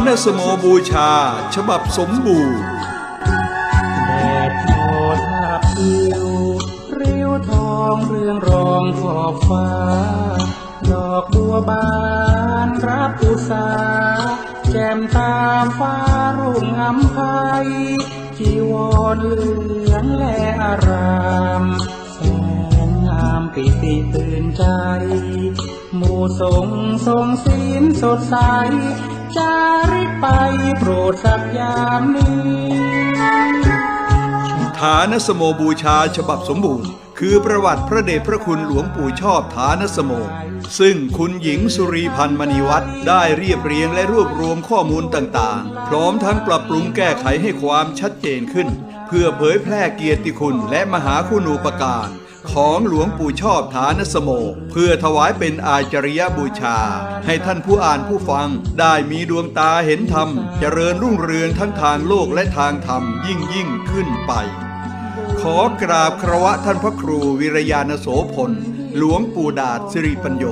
านสโมบูชา ฉบับสมบูรณ์แดดโชนทับอิวริ้วทองเรืองรองขอบฟ้า ดอกบัวบานรับอุษาแจ่มตาฟ้ารุ่งอำไพจีวรเหลืองและอารามแสงงามปิติตื่นใจ หมู่สงฆ์ทรงศีลสดใส จาริกไปโปรดสักยามนี้ฐานสโมบูชาฉบับสมบูรณ์ คือประวัติพระเดชพระคุณหลวงปู่ชอบฐานสโม ซึ่งคุณหญิงสุรีพันธ์มณีวัฒน์ได้เรียบเรียงและรวบรวมข้อมูลต่างๆ พร้อมทั้งปรับปรุงแก้ไขให้ความชัดเจนขึ้น เพื่อเผยแพร่เกียรติคุณและมหาคุณูปการ ของหลวงปู่ชอบฐานสโมเพื่อถวายเป็นอาจริยบูชา ให้ท่านผู้อ่านผู้ฟัง ได้มีดวงตาเห็นธรรม เจริญรุ่งเรืองทั้งทางโลกและทางธรรมยิ่งยิ่งขึ้นไป ขอกราบครวะท่านพระครูวิรยานโสพล หลวงปู่ดาษสิริปัญโย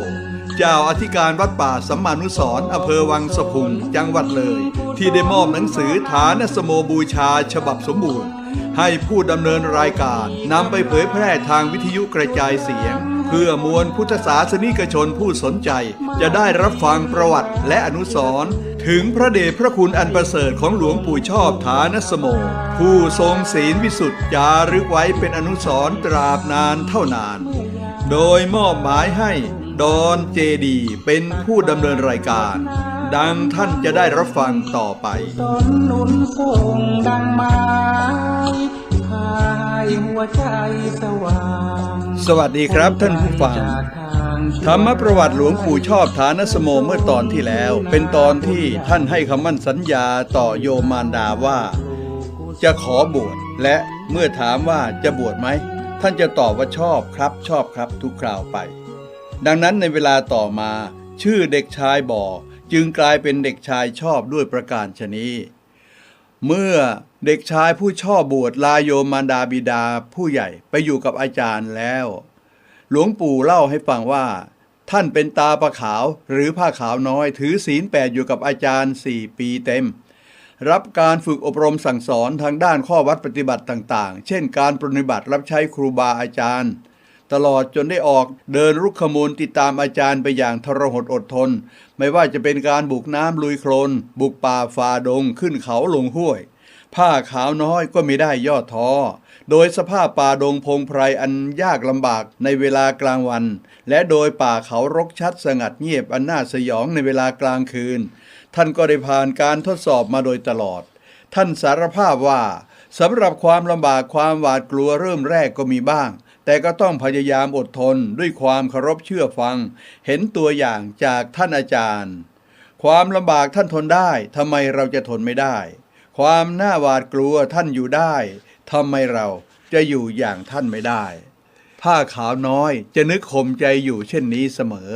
เจ้าอธิการวัดป่าสัมมานุสรอำเภอวังสะพุงจังหวัดเลย ที่ได้มอบหนังสือฐานสโมบูชาฉบับสมบูรณ์ ให้ผู้ดำเนินรายการนำไปเผยแพร่ทางวิทยุกระจายเสียง เพื่อมวลพุทธศาสนิกชนผู้สนใจ จะได้รับฟังประวัติและอนุสรณ์ถึงพระเดชพระคุณอันประเสริฐของหลวงปู่ชอบฐานสโม ผู้ทรงศีลวิสุทธิ์จารึกไว้เป็นอนุสรณ์ตราบนานเท่านาน โดยมอบหมายให้ดอนเจดีเป็นผู้ดำเนินรายการ ดังท่านจะได้รับฟังต่อไปสนหนุนส่งดังไม้พายหัวใจสว่าง สวัสดีครับท่านผู้ฟังจากทางชั่วธรรมประวัติหลวงปู่ชอบฐานสโมเมื่อตอนที่แล้ว เป็นตอนที่ท่านให้คำมั่นสัญญาต่อโยมมารดาว่า จะขอบวชและเมื่อถามว่าจะบวชไหม ท่านจะตอบว่าชอบครับชอบครับทุกคราวไป ดังนั้นในเวลาต่อมาชื่อเด็กชายบ่อ จึงกลายเป็นเด็กชายชอบด้วยประการชนี้ เมื่อเด็กชายผู้ชอบบวชลาโยมมารดาบิดาผู้ใหญ่ไปอยู่กับอาจารย์แล้ว หลวงปู่เล่าให้ฟังว่า ท่านเป็นตาประขาวหรือผ้าขาวน้อยถือศีลแปดอยู่กับอาจารย์สี่ปีเต็ม รับการฝึกอบรมสั่งสอนทางด้านข้อวัดปฏิบัติต่างๆ เช่นการปฏิบัติรับใช้ครูบาอาจารย์ ตลอดจนได้ออกเดินรุกขมูลติดตามอาจารย์ไปอย่างทรหดอดทน ไม่ว่าจะเป็นการบุกน้ำลุยโคลน บุกป่าฝ่าดงขึ้นเขาลงห้วย ผ้าขาวน้อยก็ไม่ได้ย่อท้อ โดยสภาพป่าดงพงไพรอันยากลำบากในเวลากลางวัน และโดยป่าเขารกชัดสงัดเงียบอันน่าสยองในเวลากลางคืน ท่านก็ได้ผ่านการทดสอบมาโดยตลอด ท่านสารภาพว่าสำหรับความลำบากความหวาดกลัวเริ่มแรกก็มีบ้าง แต่ก็ต้องพยายามอดทนด้วยความเคารพเชื่อฟัง เห็นตัวอย่างจากท่านอาจารย์ ความลำบากท่านทนได้ทำไมเราจะทนไม่ได้ ความน่าหวาดกลัวท่านอยู่ได้ทำไมเราจะอยู่อย่างท่านไม่ได้ ผ้าขาวน้อยจะนึกข่มใจอยู่เช่นนี้เสมอ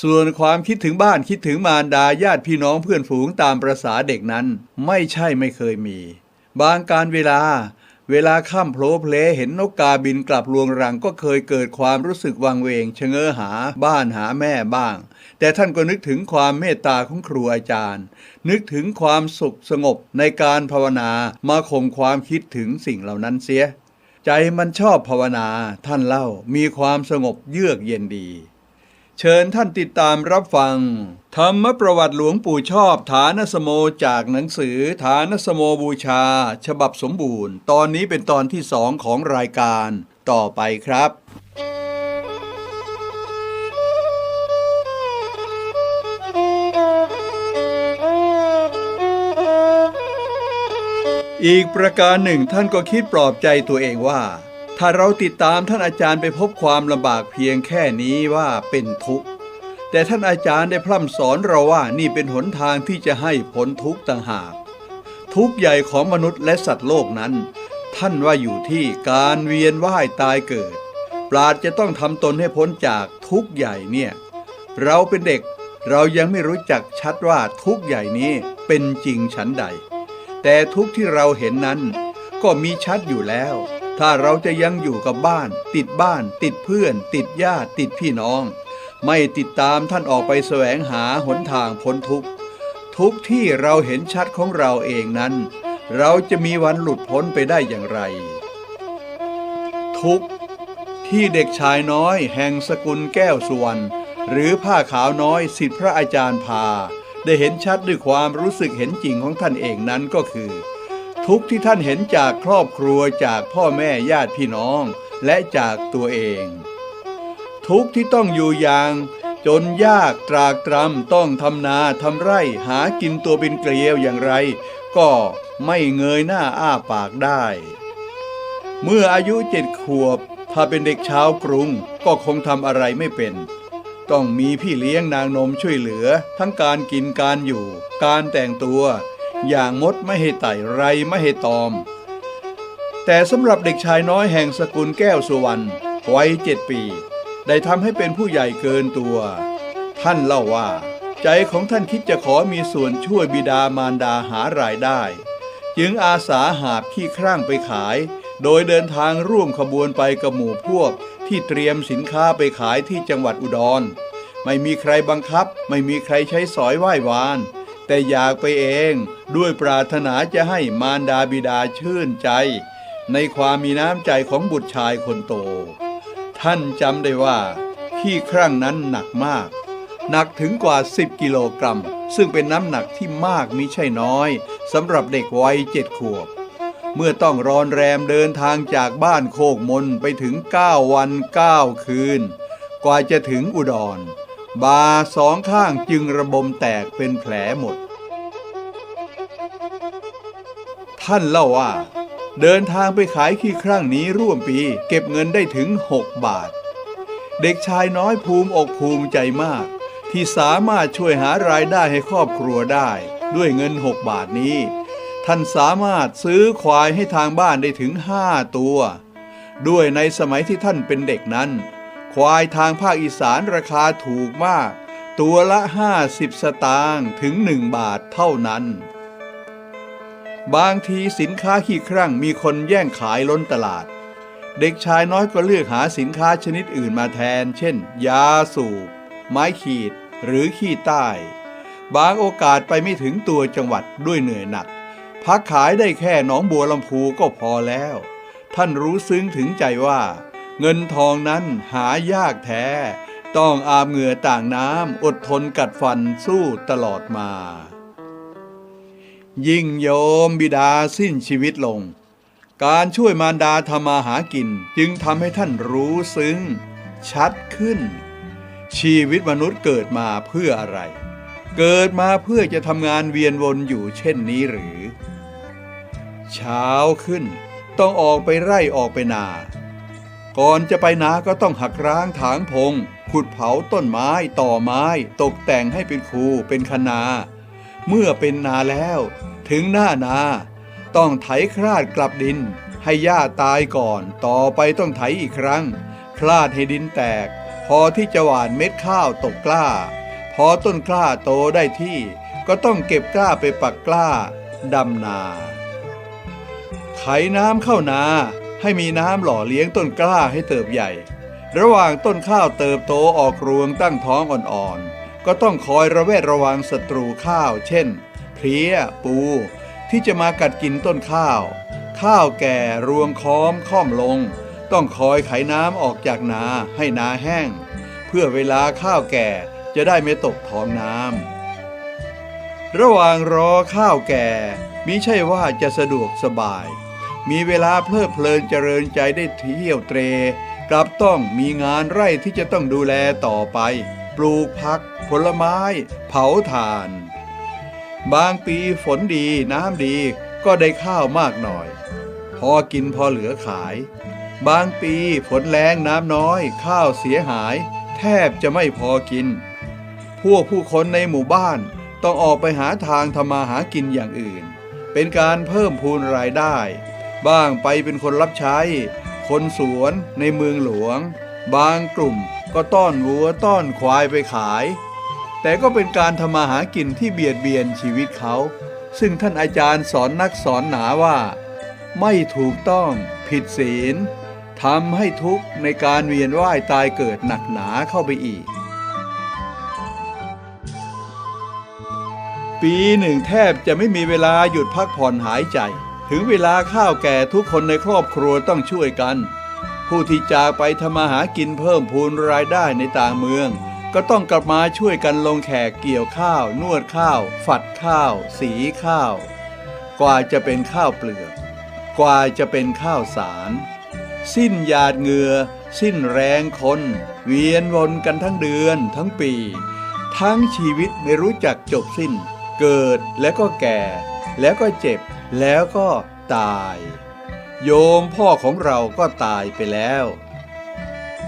ส่วนความคิดถึงบ้านคิดถึงมารดาญาติพี่น้องเพื่อนฝูงตามประษาเด็กนั้น ไม่ใช่ไม่เคยมี บางการเวลา เวลาค่ำโผล่เพลเห็นนกกาบินกลับรวงรังก็เคยเกิดความรู้สึกวังเวงชะเง้อหาบ้านหาแม่บ้าง แต่ท่านก็นึกถึงความเมตตาของครูอาจารย์ นึกถึงความสุขสงบในการภาวนามาข่มความคิดถึงสิ่งเหล่านั้นเสีย ใจมันชอบภาวนาท่านเล่ามีความสงบเยือกเย็นดี เชิญท่านติดตามรับฟัง ธรรมประวัติหลวงปู่ชอบฐานสโมจากหนังสือฐานสโมบูชา ฉบับสมบูรณ์ ตอนนี้เป็นตอนที่สองของรายการต่อไปครับอีกประการหนึ่งท่านก็คิดปลอบใจตัวเองว่า ถ้าเราติดตามท่านอาจารย์ไปพบความลำบากเพียงแค่นี้ว่าเป็นทุกข์ แต่ท่านอาจารย์ได้พร่ำสอนเราว่านี่เป็นหนทางที่จะให้พ้นทุกข์ต่างหาก ทุกข์ใหญ่ของมนุษย์และสัตว์โลกนั้น ท่านว่าอยู่ที่การเวียนว่ายตายเกิด ปราดจะต้องทำตนให้พ้นจากทุกข์ใหญ่เนี่ย เราเป็นเด็กเรายังไม่รู้จักชัดว่าทุกข์ใหญ่นี้เป็นจริงฉันใด แต่ทุกข์ที่เราเห็นนั้นก็มีชัดอยู่แล้ว ถ้าเราจะยังอยู่กับบ้าน ติดบ้าน ติดเพื่อน ติดญาติติดพี่น้อง ไม่ติดตามท่านออกไปแสวงหาหนทางพ้นทุกข์ทุกที่เราเห็นชัดของเราเองนั้น เราจะมีวันหลุดพ้นไปได้อย่างไร ทุกที่เด็กชายน้อยแห่งสกุลแก้วสุวรรณหรือผ้าขาวน้อยสิทธิพระอาจารย์พา ได้เห็นชัดด้วยความรู้สึกเห็นจริงของท่านเองนั้นก็คือ ทุกที่ท่านเห็นจากครอบครัวจากพ่อแม่ญาติพี่น้อง และจากตัวเอง ทุกที่ต้องอยู่อย่างจนยากตรากตรำต้องทำนาทำไร่หากินตัวเป็นเกลียวอย่างไร ก็ไม่เงยหน้าอ้าปากได้ เมื่ออายุเจ็ดขวบ ถ้าเป็นเด็กชาวกรุงก็คงทำอะไรไม่เป็น ต้องมีพี่เลี้ยงนางนมช่วยเหลือ ทั้งการกินการอยู่ การแต่งตัว อย่างมดไม่ให้ไต่ไรไม่ให้ตอม แต่สำหรับเด็กชายน้อยแห่งสกุลแก้วสุวรรณวัยเจ็ดปี ได้ทำให้เป็นผู้ใหญ่เกินตัว ท่านเล่าว่า ใจของท่านคิดจะขอมีส่วนช่วยบิดามารดาหารายได้ จึงอาสาหาบขี้ครั่งไปขาย โดยเดินทางร่วมขบวนไปกับหมู่พวกที่เตรียมสินค้าไปขายที่จังหวัดอุดร ไม่มีใครบังคับ ไม่มีใครใช้สอยไหว้วาน แต่อยากไปเองด้วยปรารถนาจะให้มารดาบิดาชื่นใจ ในความมีน้ำใจของบุตรชายคนโต ท่านจำได้ว่า ขี้ครั่งนั้นหนักมาก หนักถึงกว่า 10 กิโลกรัม ซึ่งเป็นน้ำหนักที่มากมิใช่น้อยสำหรับเด็กวัยเจ็ดขวบ เมื่อต้องรอนแรมเดินทางจากบ้านโคกมนไปถึง 9 วัน 9 คืน กว่าจะถึงอุดรบาสองข้างจึงระบมแตกเป็นแผลหมด ท่านเล่าว่า เดินทางไปขายขี้ครั่งนี้ร่วมปี เก็บเงินได้ถึง 6 บาท เด็กชายน้อยภูมิอกภูมิใจมาก ที่สามารถช่วยหารายได้ให้ครอบครัวได้ ด้วยเงิน 6 บาทนี้ ท่านสามารถซื้อควายให้ทางบ้านได้ถึง 5 ตัว ด้วยในสมัยที่ท่านเป็นเด็กนั้น ควายทางภาคอีสานราคาถูกมาก ตัวละ 50 สตางค์ถึง 1 บาทเท่านั้น บางทีสินค้าขี้ครั่งมีคนแย่งขายล้นตลาด เด็กชายน้อยก็เลือกหาสินค้าชนิดอื่นมาแทน เช่น ยาสูบ ไม้ขีด หรือขี้ใต้ บางโอกาสไปไม่ถึงตัวจังหวัดด้วยเหนื่อยหนัก พักขายได้แค่หนองบัวลำพูก็พอแล้ว ท่านรู้ซึ้งถึงใจว่า เงินทองนั้นหายากแท้ ต้องอาบเหงื่อต่างน้ำอดทนกัดฟันสู้ตลอดมา ยิ่งโยมบิดาสิ้นชีวิตลง การช่วยมารดาทำมาหากินจึงทำให้ท่านรู้ซึ้ง ชัดขึ้น ชีวิตมนุษย์เกิดมาเพื่ออะไร เกิดมาเพื่อจะทำงานเวียนวนอยู่เช่นนี้หรือ เช้าขึ้น ต้องออกไปไร่ออกไปนา ก่อนจะไปนาก็ต้องหักร้างถางพง ขุดเผาต้นไม้ต่อไม้ ตกแต่งให้เป็นคูเป็นคนา เมื่อเป็นนาแล้ว ถึงหน้านา ต้องไถคราดกลับดิน ให้หญ้าตายก่อน ต่อไปต้องไถอีกครั้ง คลาดให้ดินแตก พอที่จะหว่านเม็ดข้าวตกกล้า พอต้นกล้าโตได้ที่ ก็ต้องเก็บกล้าไปปักกล้าดำนาไขน้ำเข้านา ให้มีน้ำหล่อเลี้ยงต้นกล้าให้เติบใหญ่ ระหว่างต้นข้าวเติบโตออกรวงตั้งท้องอ่อนๆ ก็ต้องคอยระแวดระวังศัตรูข้าว เช่น เพลี้ย ปู ที่จะมากัดกินต้นข้าว ข้าวแก่รวงค้อมค่อมลง ต้องคอยไขน้ำออกจากนาให้นาแห้ง เพื่อเวลาข้าวแก่จะได้ไม่ตกท้องน้ำระหว่างรอข้าวแก่มิใช่ว่าจะสะดวกสบาย มีเวลาเพลิดเพลินเจริญใจได้เที่ยวเตร กลับต้องมีงานไร่ที่จะต้องดูแลต่อไป ปลูกผัก ผลไม้ เผาถ่าน บางปีฝนดีน้ำดีก็ได้ข้าวมากหน่อย พอกินพอเหลือขาย บางปีฝนแรงน้ำน้อย ข้าวเสียหาย แทบจะไม่พอกิน พวกผู้คนในหมู่บ้านต้องออกไปหาทางทำมาหากินอย่างอื่น เป็นการเพิ่มพูนรายได้ บ้างไปเป็นคนรับใช้ คนสวนในเมืองหลวง บางกลุ่ม ก็ต้อนวัวต้อนควายไปขาย แต่ก็เป็นการทำมาหากินที่เบียดเบียนชีวิตเขา ซึ่งท่านอาจารย์สอนนักสอนหนาว่า ไม่ถูกต้องผิดศีลทำให้ทุกข์ในการเวียนว่ายตายเกิดหนักหนาเข้าไปอีก ปีหนึ่งแทบจะไม่มีเวลาหยุดพักผ่อนหายใจ ถึงเวลาข้าวแก่ทุกคนในครอบครัวต้องช่วยกัน ผู้ที่จากไปทำมาหากินเพิ่มพูนรายได้ในต่างเมือง ก็ต้องกลับมาช่วยกันลงแขกเกี่ยวข้าว นวดข้าว ฝัดข้าว สีข้าว กว่าจะเป็นข้าวเปลือก กว่าจะเป็นข้าวสาร สิ้นหยาดเหงื่อสิ้นแรงคน เวียนวนกันทั้งเดือนทั้งปี ทั้งชีวิตไม่รู้จักจบสิ้น เกิดแล้วก็แก่ แล้วก็เจ็บ แล้วก็ตาย โยมพ่อของเราก็ตายไปแล้ว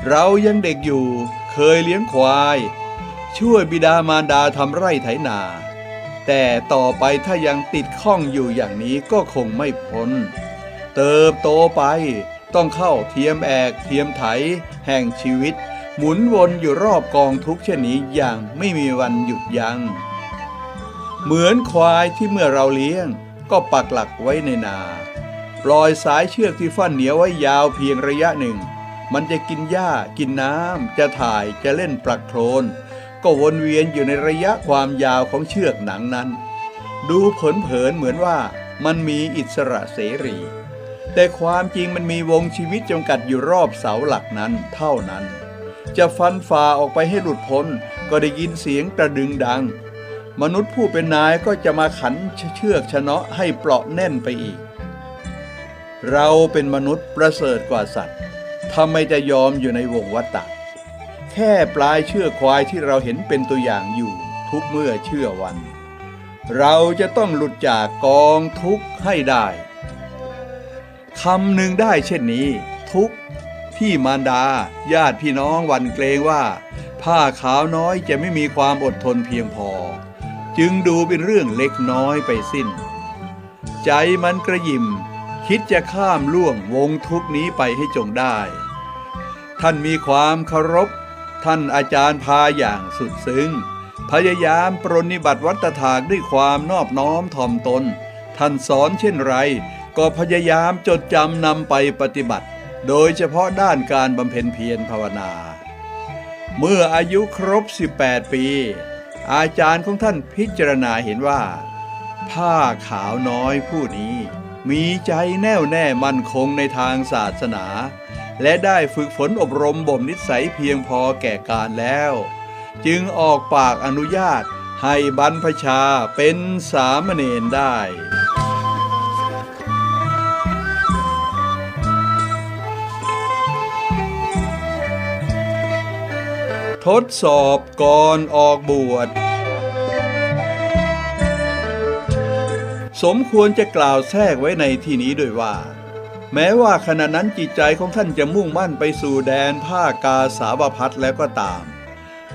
เรายังเด็กอยู่เคยเลี้ยงควาย ช่วยบิดามารดาทำไร่ไถนา แต่ต่อไปถ้ายังติดข้องอยู่อย่างนี้ก็คงไม่พ้น เติบโตไปต้องเข้าเทียมแอกเทียมไถ แห่งชีวิต หมุนวนอยู่รอบกองทุกเช่นนี้อย่างไม่มีวันหยุดยัง้งเหมือนควายที่เมื่อเราเลี้ยงก็ปักหลักไว้ในนา ปล่อยสายเชือกที่ฟันเหนียวไว้ยาวเพียงระยะหนึ่ง มันจะกินหญ้า กินน้ำ จะถ่ายจะเล่นปลักโคลนก็วนเวียนอยู่ในระยะความยาวของเชือกหนังนั้น ดูเผินๆเหมือนว่ามันมีอิสระเสรี แต่ความจริงมันมีวงชีวิตจำกัดอยู่รอบเสาหลักนั้นเท่านั้น จะฟันฝ่าออกไปให้หลุดพ้นก็ได้ยินเสียงกระดึงดัง มนุษย์ผู้เป็นนายก็จะมาขันเชือกชนะให้เปราะแน่นไปอีก เราเป็นมนุษย์ประเสริฐกว่าสัตว์ทำไมจะยอมอยู่ในวงวัฏฏะแค่ปลายเชือกควายที่เราเห็นเป็นตัวอย่างอยู่ทุกเมื่อเชื่อวัน เราจะต้องหลุดจากกองทุกข์ให้ได้คำหนึ่งได้เช่นนี้ ทุกข์ที่มารดา ญาติพี่น้องหวันเกรงว่า ผ้าขาวน้อยจะไม่มีความอดทนเพียงพอ จึงดูเป็นเรื่องเล็กน้อยไปสิ้น ใจมันกระยิม คิดจะข้ามล่วงวงทุกนี้ไปให้จงได้ ท่านมีความเคารพ ท่านอาจารย์พาอย่างสุดซึ้ง พยายามปรนนิบัติวัตถากด้วยความนอบน้อมถ่อมตน ท่านสอนเช่นไร ก็พยายามจดจำนำไปปฏิบัติ โดยเฉพาะด้านการบำเพ็ญเพียรภาวนา เมื่ออายุครบ 18 ปี อาจารย์ของท่านพิจารณาเห็นว่า ผ้าขาวน้อยผู้นี้ มีใจแน่วแน่มั่นคงในทางศาสนา และได้ฝึกฝนอบรมบ่มนิสัยเพียงพอแก่การแล้ว จึงออกปากอนุญาตให้บรรพชาเป็นสามเณรได้ทดสอบก่อนออกบวช สมควรจะกล่าวแทรกไว้ในที่นี้ด้วยว่า แม้ว่าขณะนั้นจิตใจของท่านจะมุ่งมั่นไปสู่แดนผ้ากาสาวพัดแล้วก็ตาม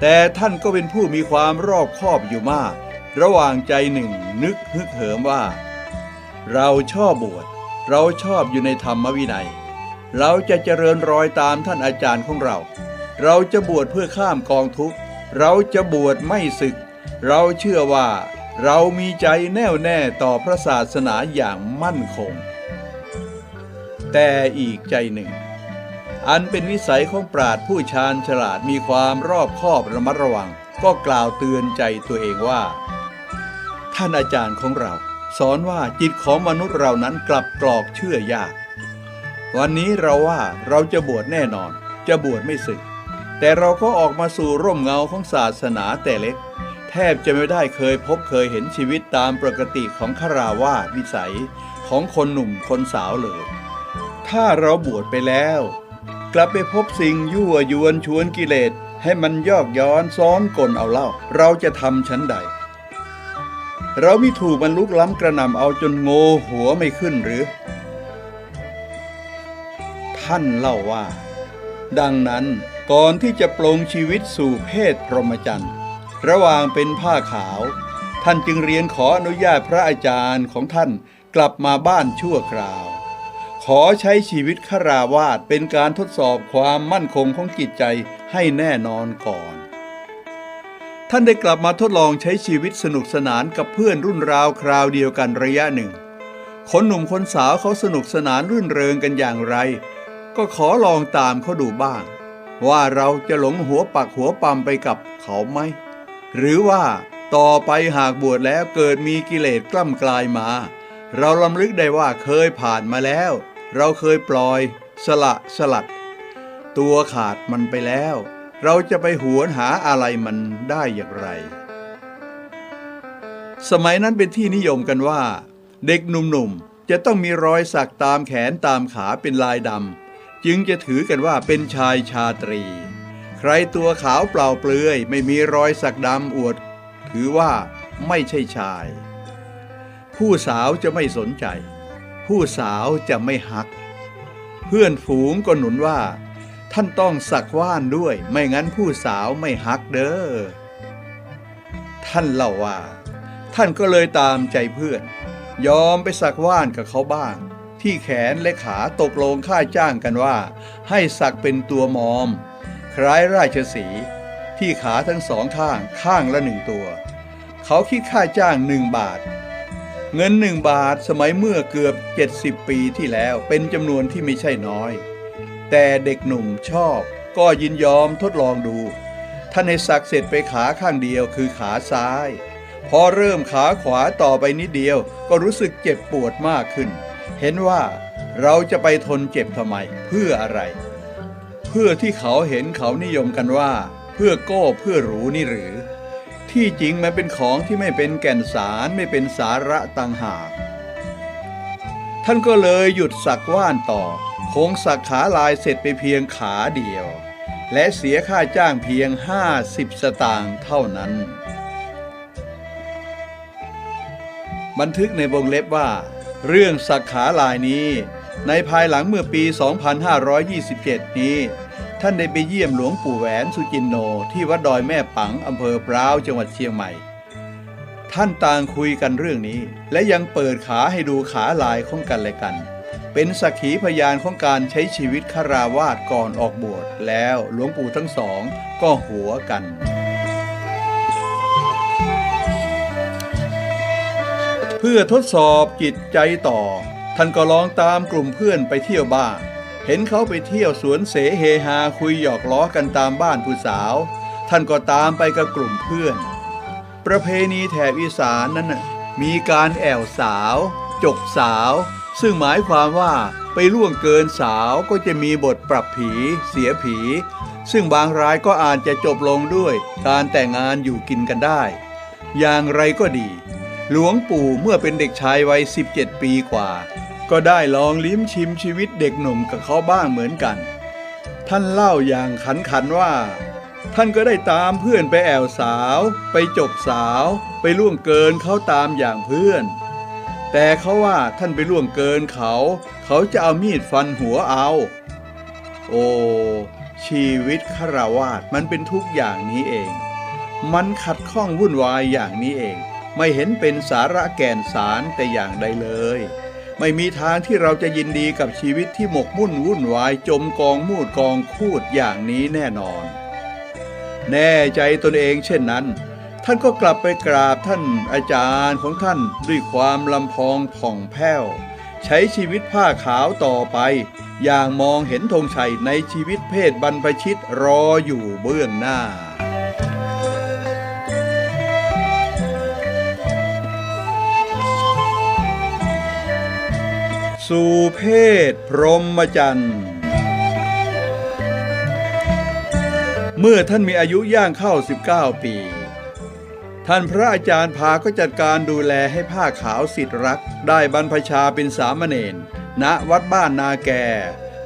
แต่ท่านก็เป็นผู้มีความรอบคอบอยู่มาก ระหว่างใจหนึ่งนึกฮึกเหิมว่า เราชอบบวชเราชอบอยู่ในธรรมวินัย เราจะเจริญรอยตามท่านอาจารย์ของเรา เราจะบวชเพื่อข้ามกองทุกข์ เราจะบวชไม่ศึก เราเชื่อว่า เรามีใจแน่วแน่ต่อพระศาสนาอย่างมั่นคง แต่อีกใจหนึ่ง อันเป็นวิสัยของปราดผู้ชาญฉลาดมีความรอบคอบระมัดระวัง ก็กล่าวเตือนใจตัวเองว่า ท่านอาจารย์ของเรา สอนว่าจิตของมนุษย์เรานั้นกลับกรอกเชื่อยาก วันนี้เราว่าเราจะบวชแน่นอน จะบวชไม่สึก แต่เราก็ออกมาสู่ร่มเงาของศาสนาแต่เล็ก แทบจะไม่ได้เคยพบเคยเห็นชีวิตตามปกติของคาราวาสวิสัยของคนหนุ่มคนสาวเลย ถ้าเราบวชไปแล้ว กลับไปพบสิ่งยั่วยวนชวนกิเลสให้มันยอกย้อนซ้อนกลเอาเล่า เราจะทำชั้นใด เราไม่ถูกมันลุกล้ำกระหน่ำเอาจนโงหัวไม่ขึ้นหรือ ท่านเล่าว่า ดังนั้นก่อนที่จะปลงชีวิตสู่เพศพรหมจรรย์ ระหว่างเป็นผ้าขาว ท่านจึงเรียนขออนุญาตพระอาจารย์ของท่านกลับมาบ้านชั่วคราว ขอใช้ชีวิตคาราวาสเป็นการทดสอบความมั่นคงของจิตใจให้แน่นอนก่อน ท่านได้กลับมาทดลองใช้ชีวิตสนุกสนานกับเพื่อนรุ่นราวคราวเดียวกันระยะหนึ่ง คนหนุ่มคนสาวเขาสนุกสนานรื่นเริงกันอย่างไร ก็ขอลองตามเขาดูบ้าง ว่าเราจะหลงหัวปักหัวปั๊มไปกับเขาไหม หรือว่าต่อไปหากบวชแล้วเกิดมีกิเลสกล้ำกลายมา เราลำลึกได้ว่าเคยผ่านมาแล้ว เราเคยปล่อย สละสลัด ตัวขาดมันไปแล้ว เราจะไปหวนหาอะไรมันได้อย่างไร สมัยนั้นเป็นที่นิยมกันว่า เด็กหนุ่มๆ จะต้องมีรอยสักตามแขนตามขาเป็นลายดำจึงจะถือกันว่าเป็นชายชาตรี ใครตัวขาวเปล่าเปลือยไม่มีรอยสักดำอวด ถือว่าไม่ใช่ชาย ผู้สาวจะไม่สนใจ ผู้สาวจะไม่ฮัก เพื่อนฝูงก็หนุนว่า ท่านต้องสักว่านด้วย ไม่งั้นผู้สาวไม่ฮักเด้อท่านเล่าว่า ท่านก็เลยตามใจเพื่อน ยอมไปสักว่านกับเขาบ้าง ที่แขนและขาตกลงค่าจ้างกันว่า ให้สักเป็นตัวมอม คล้ายราชสีที่ขาทั้งสองข้างข้างละหนึ่งตัว เขาคิดค่าจ้างหนึ่งบาท เงินหนึ่งบาทสมัยเมื่อเกือบ 70 ปีที่แล้วเป็นจำนวนที่ไม่ใช่น้อย แต่เด็กหนุ่มชอบก็ยินยอมทดลองดู ท่านให้สักเสร็จไปขาข้างเดียวคือขาซ้าย พอเริ่มขาขวาต่อไปนิดเดียวก็รู้สึกเจ็บปวดมากขึ้น เห็นว่าเราจะไปทนเจ็บทำไมเพื่ออะไร เพื่อที่เขาเห็นเขานิยมกันว่า เพื่อโก้เพื่อหรูนี่หรือ ที่จริงมันเป็นของที่ไม่เป็นแก่นสารไม่เป็นสาระต่างหาก ท่านก็เลยหยุดสักว่านต่อคงสักขาลายเสร็จไปเพียงขาเดียว และเสียค่าจ้างเพียง 50 สตางค์เท่านั้น บันทึกในวงเล็บว่า เรื่องสักขาลายนี้ ในภายหลังเมื่อปี 2527 นี้ ท่านได้ไปเยี่ยมหลวงปู่แหวนสุจินโน ที่วัดดอยแม่ปังอำเภอพร้าวจังหวัดเชียงใหม่ ท่านต่างคุยกันเรื่องนี้ และยังเปิดขาให้ดูขาลายของกันและกัน เป็นสักขีพยานของการใช้ชีวิตคาราวาสก่อนออกบวชแล้วหลวงปู่ทั้งสองก็หัวกันเพื่อทดสอบจิตใจต่อ ท่านก็ลองตามกลุ่มเพื่อนไปเที่ยวบ้าง เห็นเขาไปเที่ยวสวนเสเฮฮาคุยหยอกล้อกันตามบ้านผู้สาว ท่านก็ตามไปกับกลุ่มเพื่อน ประเพณีแถบอีสานนั้นน่ะมีการแอวสาว จกสาว ซึ่งหมายความว่าไปล่วงเกินสาวก็จะมีบทปรับผี เสียผี ซึ่งบางรายก็อาจจะจบลงด้วยการแต่งงานอยู่กินกันได้ อย่างไรก็ดี หลวงปู่เมื่อเป็นเด็กชายวัย 17 ปีกว่า ก็ได้ลองลิ้มชิมชีวิตเด็กหนุ่มกับเขาบ้างเหมือนกัน ท่านเล่าอย่างขันขันว่า ท่านก็ได้ตามเพื่อนไปแอวสาว ไปจกสาว ไปล่วงเกินเขาตามอย่างเพื่อน แต่เขาว่าท่านไปล่วงเกินเขา เขาจะเอามีดฟันหัวเอา โอ้ชีวิตคาวาสมันเป็นทุกอย่างนี้เอง มันขัดข้องวุ่นวายอย่างนี้เอง ไม่เห็นเป็นสาระแก่นสารแต่อย่างใดเลย ไม่มีทางที่เราจะยินดีกับชีวิตที่หมกมุ่นวุ่นวายจมกองมูดกองคูดอย่างนี้แน่นอน แน่ใจตนเองเช่นนั้น ท่านก็กลับไปกราบท่านอาจารย์ของท่านด้วยความลำพองผ่องแผ้ว ใช้ชีวิตผ้าขาวต่อไป อย่างมองเห็นธงชัยในชีวิตเพศบรรพชิตรออยู่เบื้องหน้า สู่เพศพรหมจรรย์ เมื่อท่านมีอายุย่างเข้า 19 ปี ท่านพระอาจารย์พาก็จัดการดูแลให้ผ้าขาวสิทธิรัก ได้บรรพชาเป็นสามเณรณวัดบ้านนาแก่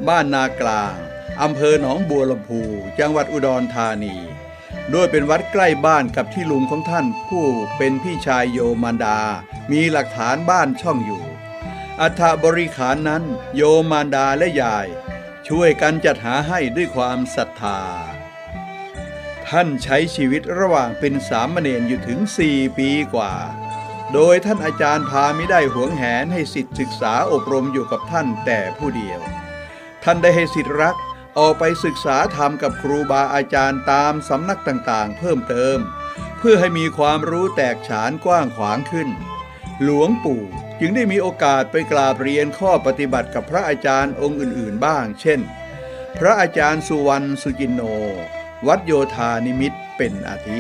บ้านนากลางอำเภอหนองบัวลำพู จังหวัดอุดรธานีด้วยเป็นวัดใกล้บ้านกับที่ลุงของท่านผู้เป็นพี่ชายโยมารดา มีหลักฐานบ้านช่องอยู่ อัฐบริขารนั้นโยมารดาและยาย ช่วยกันจัดหาให้ด้วยความศรัทธา ท่านใช้ชีวิตระหว่างเป็นสามเณรอยู่ถึง 4 ปีกว่า โดยท่านอาจารย์พาไม่ได้หวงแหนให้สิทธิศึกษาอบรมอยู่กับท่านแต่ผู้เดียว ท่านได้ให้สิทธิรักออกไปศึกษาธรรมกับครูบาอาจารย์ตามสำนักต่างๆ เพิ่มเติม เพื่อให้มีความรู้แตกฉานกว้างขวางขึ้น หลวงปู่ จึงได้มีโอกาสไปกราบเรียนข้อปฏิบัติกับพระอาจารย์องค์อื่น ๆ บ้าง เช่น พระอาจารย์สุวรรณสุจินโน วัดโยธานิมิตเป็นอาทิ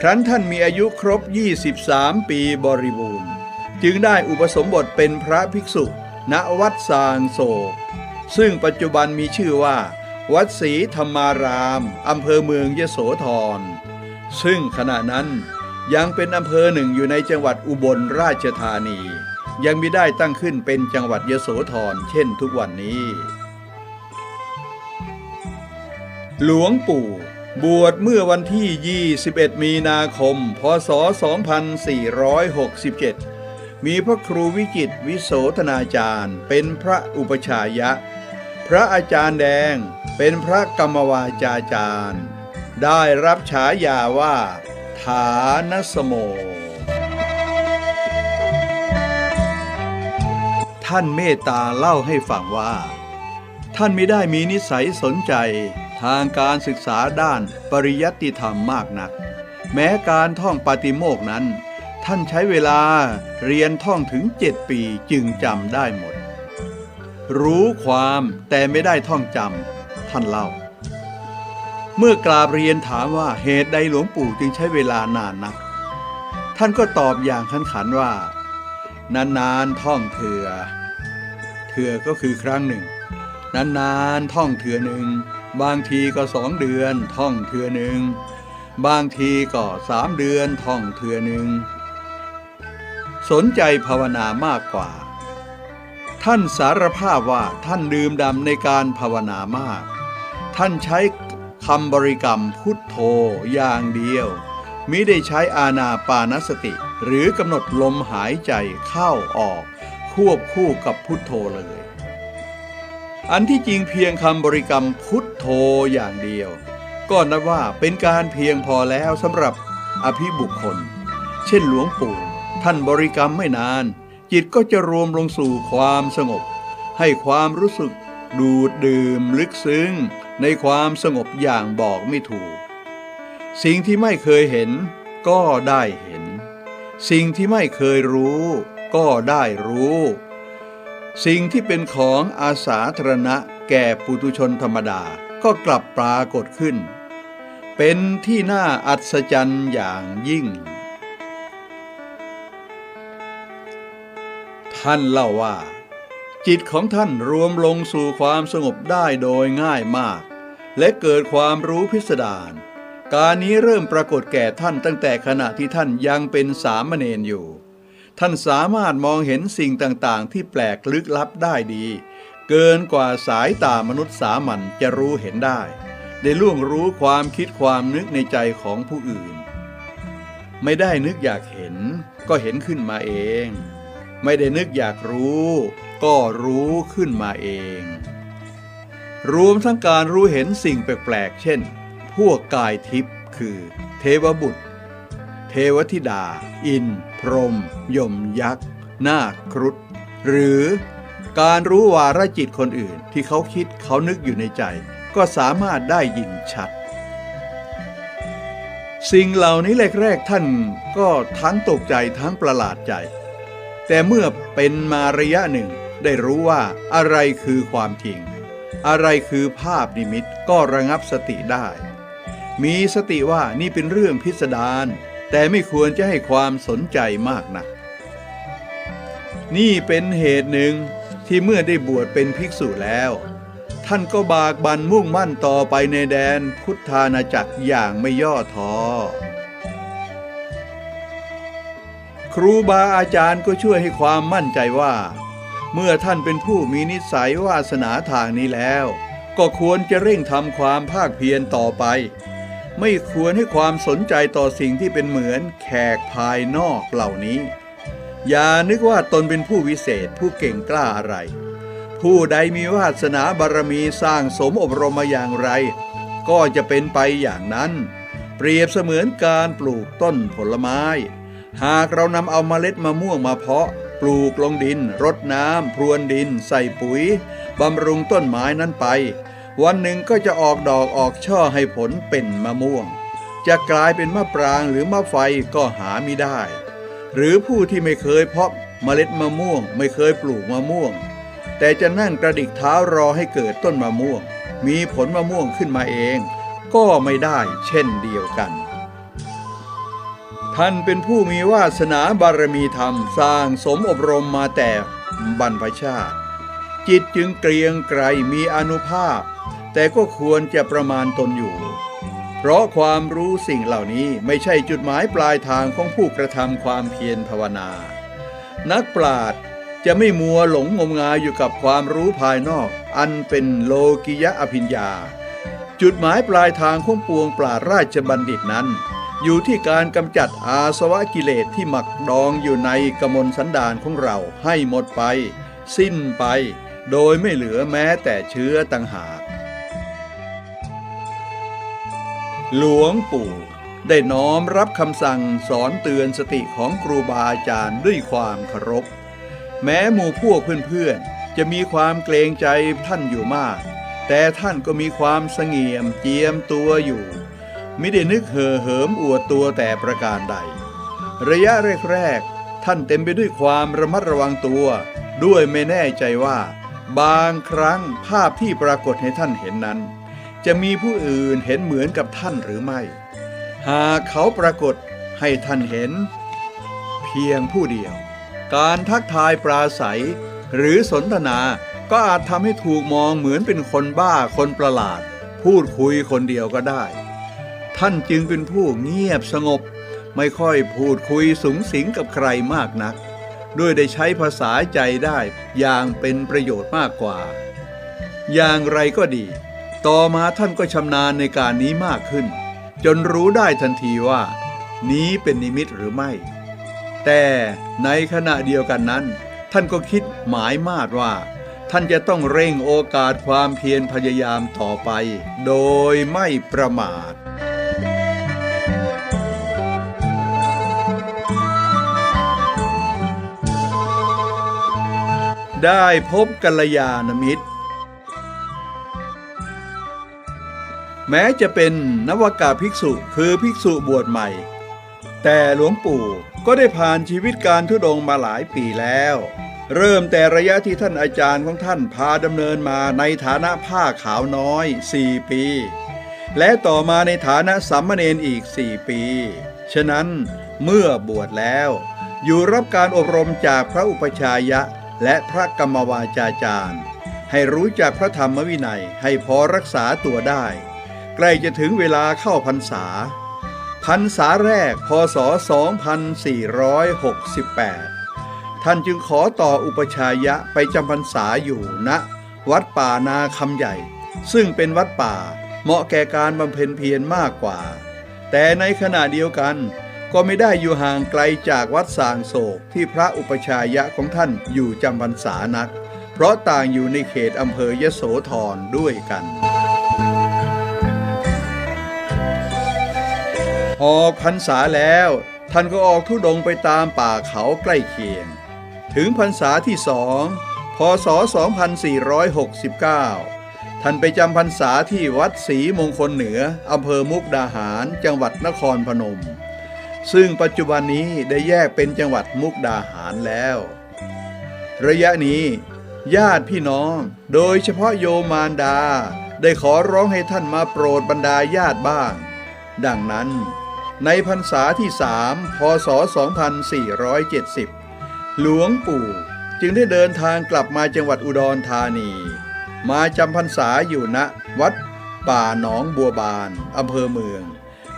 ครั้นท่านมีอายุครบ 23 ปีบริบูรณ์ จึงได้อุปสมบทเป็นพระภิกษุ ณวัดสางโศกซึ่งปัจจุบันมีชื่อว่า วัดศรีธรรมาราม อำเภอเมืองยโสธร ซึ่งขณะนั้น ยังเป็นอำเภอหนึ่งอยู่ในจังหวัดอุบลราชธานี ยังมิได้ตั้งขึ้นเป็นจังหวัดยโสธรเช่นทุกวันนี้ หลวงปู่ บวชเมื่อวันที่ 21 มีนาคม พศ 2467 มีพระครูวิจิตวิโสธนาจารย์ เป็นพระอุปชายะ พระอาจารย์แดงเป็นพระกรรมวาจาจารย์ ได้รับฉายาว่า ฐานสโม ท่านเมตตาเล่าให้ฟังว่า ท่านไม่ได้มีนิสัยสนใจทางการศึกษาด้านปริยัติธรรมมากนัก แม้การท่องปาติโมกข์นั้น ท่านใช้เวลาเรียนท่องถึงเจ็ดปีจึงจำได้หมด รู้ความแต่ไม่ได้ท่องจำท่านเล่า เมื่อกราบเรียนถามว่าเหตุใดหลวงปู่จึงใช้เวลานานนัก ท่านก็ตอบอย่างขันขันว่า นานๆท่องเถื่อ เถื่อก็คือครั้งหนึ่ง นานๆท่องเถื่อหนึ่ง บางทีก็สองเดือนท่องเถื่อหนึ่ง บางทีก็สามเดือนท่องเถื่อหนึ่ง สนใจภาวนามากกว่า ท่านสารภาพว่าท่านดื่มดำในการภาวนามากท่านใช้ คำบริกรรมพุทโธอย่างเดียวมิได้ใช้อาณาปานสติ หรือกำหนดลมหายใจเข้าออก ควบคู่กับพุทโธเลย อันที่จริงเพียงคำบริกรรมพุทโธอย่างเดียว ก็นับว่าเป็นการเพียงพอแล้วสำหรับอภิบุคคล เช่นหลวงปู่ท่านบริกรรมไม่นาน จิตก็จะรวมลงสู่ความสงบ ให้ความรู้สึกดูดดื่มลึกซึ้ง ในความสงบอย่างบอกไม่ถูก สิ่งที่ไม่เคยเห็นก็ได้เห็น สิ่งที่ไม่เคยรู้ก็ได้รู้ สิ่งที่เป็นของอาสาธารณะแก่ปุถุชนธรรมดาก็กลับปรากฏขึ้น เป็นที่น่าอัศจรรย์อย่างยิ่ง ท่านเล่าว่า จิตของท่านรวมลงสู่ความสงบได้โดยง่ายมาก และเกิดความรู้พิสดารการนี้เริ่มปรากฏแก่ท่านตั้งแต่ขณะที่ท่านยังเป็นสามเณรอยู่ ท่านสามารถมองเห็นสิ่งต่างๆ ที่แปลกลึกลับได้ดี เกินกว่าสายตามนุษย์สามัญจะรู้เห็นได้ ได้ล่วงรู้ความคิดความนึกในใจของผู้อื่น ไม่ได้นึกอยากเห็นก็เห็นขึ้นมาเอง ไม่ได้นึกอยากรู้ ก็รู้ขึ้นมาเอง รวมทั้งการรู้เห็นสิ่งแปลกๆ เช่น พวกกายทิพย์คือ เทวบุตร เทวธิดา อิน พรหมยมยักษ์ นาคครุฑ หรือการรู้วาระจิตคนอื่นที่เขาคิดเขานึกอยู่ในใจ ก็สามารถได้ยินชัด สิ่งเหล่านี้แรกๆท่านก็ทั้งตกใจทั้งประหลาดใจ แต่เมื่อเป็นมาระยะหนึ่ง ได้รู้ว่าอะไรคือความจริง อะไรคือภาพนิมิตก็ระงับสติได้ มีสติว่านี่เป็นเรื่องพิสดารแต่ไม่ควรจะให้ความสนใจมากนัก นี่เป็นเหตุหนึ่งที่เมื่อได้บวชเป็นภิกษุแล้ว ท่านก็บากบันมุ่งมั่นต่อไปในแดนพุทธานาจักรอย่างไม่ย่อท้อครูบาอาจารย์ก็ช่วยให้ความมั่นใจว่า เมื่อท่านเป็นผู้มีนิสัยวาสนาทางนี้แล้ว ก็ควรจะเร่งทำความภาคเพียรต่อไป ไม่ควรให้ความสนใจต่อสิ่งที่เป็นเหมือนแขกภายนอกเหล่านี้ อย่านึกว่าตนเป็นผู้วิเศษผู้เก่งกล้าอะไร ผู้ใดมีวาสนาบารมีสร้างสมอบรมมาอย่างไร ก็จะเป็นไปอย่างนั้น เปรียบเสมือนการปลูกต้นผลไม้ หากเรานำเอาเมล็ดมะม่วงมาเพาะ ปลูกลงดิน รดน้ำพรวนดิน ใส่ปุ๋ยบำรุงต้นไม้นั้นไป วันหนึ่งก็จะออกดอกออกช่อให้ผลเป็นมะม่วง จะกลายเป็นมะปรางหรือมะไฟก็หาไม่ได้ หรือผู้ที่ไม่เคยเพาะเมล็ดมะม่วง ไม่เคยปลูกมะม่วง แต่จะนั่งกระดิกเท้ารอให้เกิดต้นมะม่วง มีผลมะม่วงขึ้นมาเอง ก็ไม่ได้เช่นเดียวกัน ท่านเป็นผู้มีวาสนาบารมีธรรมสร้างสมอบรมมาแต่บรรพชาติ จิตจึงเกรียงไกรมีอนุภาพ แต่ก็ควรจะประมาณตนอยู่ เพราะความรู้สิ่งเหล่านี้ไม่ใช่จุดหมายปลายทางของผู้กระทำความเพียรภาวนา นักปราชญ์จะไม่มัวหลงงมงายอยู่กับความรู้ภายนอก อันเป็นโลกิยะอภิญญา จุดหมายปลายทางของปวงปราชญ์ราชบัณฑิตนั้น อยู่ที่การกำจัดอาสวะกิเลสที่หมักดองอยู่ในกมลสันดานของเราให้หมดไป สิ้นไป โดยไม่เหลือแม้แต่เชื้อต่างหาก หลวงปู่ได้น้อมรับคำสั่งสอนเตือนสติของครูบาอาจารย์ด้วยความเคารพ แม้หมู่พวกเพื่อนๆ จะมีความเกรงใจท่านอยู่มาก แต่ท่านก็มีความเสงี่ยมเจียมตัวอยู่ ไม่ได้นึกเห่อเหิมอวดตัวแต่ประการใด ระยะแรกๆท่านเต็มไปด้วยความระมัดระวังตัว ด้วยไม่แน่ใจว่า บางครั้งภาพที่ปรากฏให้ท่านเห็นนั้น จะมีผู้อื่นเห็นเหมือนกับท่านหรือไม่ หากเขาปรากฏให้ท่านเห็น เพียงผู้เดียว การทักทายปราศัย หรือสนทนาก็อาจทำให้ถูกมองเหมือนเป็นคนบ้าคนประหลาด พูดคุยคนเดียวก็ได้ ท่านจึงเป็นผู้เงียบสงบ ไม่ค่อยพูดคุยสูงสิงกับใครมากนัก ด้วยได้ใช้ภาษาใจได้อย่างเป็นประโยชน์มากกว่า อย่างไรก็ดี ต่อมาท่านก็ชำนาญในการนี้มากขึ้น จนรู้ได้ทันทีว่า นี้เป็นนิมิตหรือไม่ แต่ในขณะเดียวกันนั้น ท่านก็คิดหมายมาดว่าท่านจะต้องเร่งโอกาสความเพียรพยายามต่อไป โดยไม่ประมาท ได้พบกัลยาณมิตร แม้จะเป็นนวากาภิกษุคือภิกษุบวชใหม่ แต่หลวงปู่ก็ได้ผ่านชีวิตการทุดงมาหลายปีแล้ว เริ่มแต่ระยะที่ท่านอาจารย์ของท่านพาดำเนินมาในฐานะผ้าขาวน้อย 4 ปี และต่อมาในฐานะสัมมเนนอีก 4 ปี ฉะนั้นเมื่อบวชแล้วอยู่รับการอบรมจากพระอุปชายะ และพระกรรมวาจาจารย์ ให้รู้จักพระธรรมวินัยให้พอรักษาตัวได้ ใกล้จะถึงเวลาเข้าพรรษา พรรษาแรกพศ 2468 ท่านจึงขอต่ออุปชายะไปจำพรรษาอยู่ณวัดป่านาคำใหญ่ ซึ่งเป็นวัดป่าเหมาะแก่การบำเพ็ญเพียรมากกว่า แต่ในขณะเดียวกัน ก็ไม่ได้อยู่ห่างไกลจากวัดสางโศกที่พระอุปชายะของท่านอยู่จำพรรษานัก เพราะต่างอยู่ในเขตอำเภอยโสธรด้วยกัน ออกพรรษาแล้ว ท่านก็ออกทุดงไปตามป่าเขาใกล้เคียง ถึงพรรษาที่สองพศ 2469ท่านไปจำพรรษาที่วัดศรีมงคลเหนืออำเภอมุกดาหาร จังหวัดนครพนม ซึ่งปัจจุบันนี้ได้แยกเป็นจังหวัดมุกดาหารแล้ว ระยะนี้ ญาติพี่น้องโดยเฉพาะโยมารดา ได้ขอร้องให้ท่านมาโปรดบรรดาญาติบ้าง ดังนั้น ในพรรษาที่สามพศ 2470 หลวงปู่จึงได้เดินทางกลับมาจังหวัดอุดรธานี มาจำพรรษาอยู่ณ วัดป่าหนองบัวบานอำเภอเมือง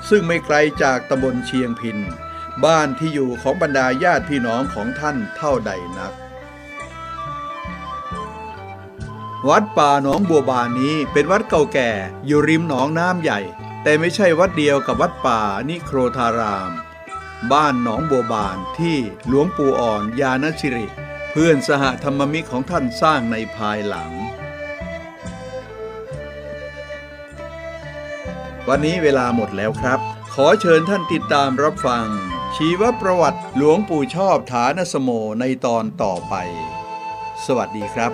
ซึ่งไม่ไกลจากตำบลเชียงพิน บ้านที่อยู่ของบรรดาญาติพี่น้องของท่านเท่าใดนัก วัดป่าหนองบัวบานนี้เป็นวัดเก่าแก่อยู่ริมหนองน้ำใหญ่ แต่ไม่ใช่วัดเดียวกับวัดป่านิโครธาราม บ้านหนองบัวบานที่หลวงปู่อ่อนยานชิริ เพื่อนสหธรรมมิตรของท่านสร้างในภายหลัง วันนี้เวลาหมดแล้วครับ ขอเชิญท่านติดตามรับฟัง ชีวประวัติหลวงปู่ชอบฐานสโมในตอนต่อไป สวัสดีครับ